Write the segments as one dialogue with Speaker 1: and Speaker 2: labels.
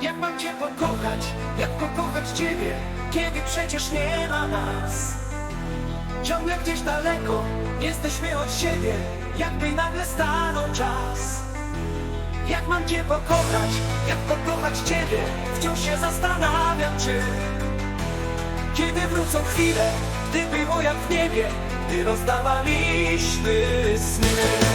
Speaker 1: Jak mam cię pokochać, jak pokochać ciebie Kiedy przecież nie ma nas? Ciągle gdzieś daleko, jesteśmy od siebie Jakby nagle stanął czas. Jak mam cię pokochać, jak pokochać ciebie? Wciąż się zastanawiam czy Kiedy wrócą chwile, gdy było jak w niebie Gdy rozdawaliśmy sny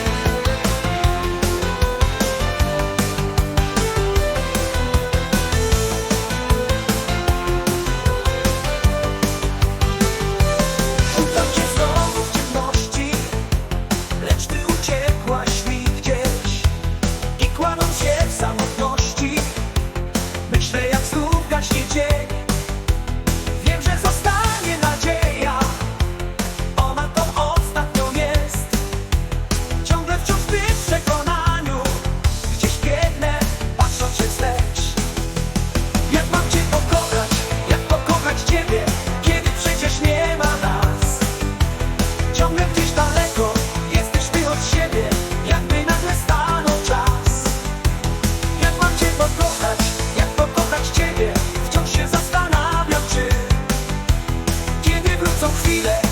Speaker 1: feel it.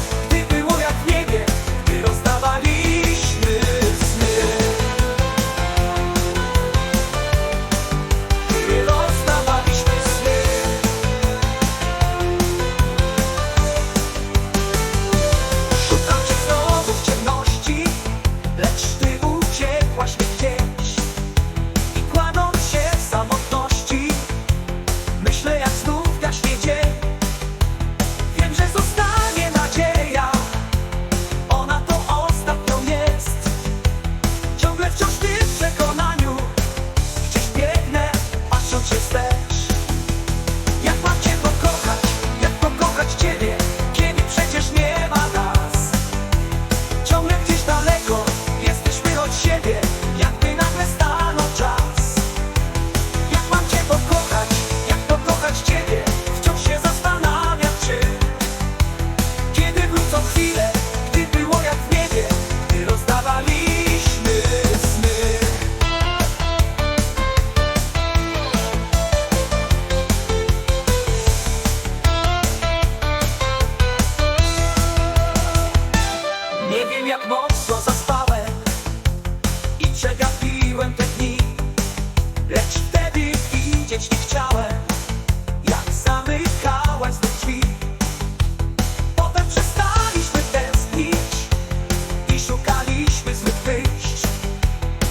Speaker 1: szukaliśmy zbyt wyjść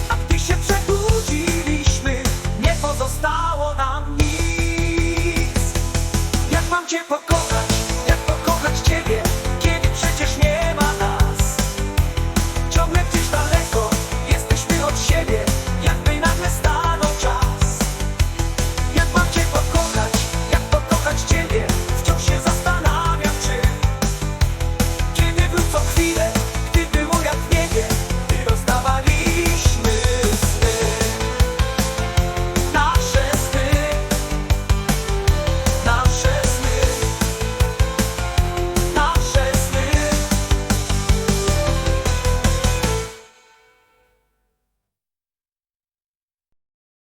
Speaker 1: A gdy się przebudziliśmy Nie pozostało nam nic Jak mam cię pokonać?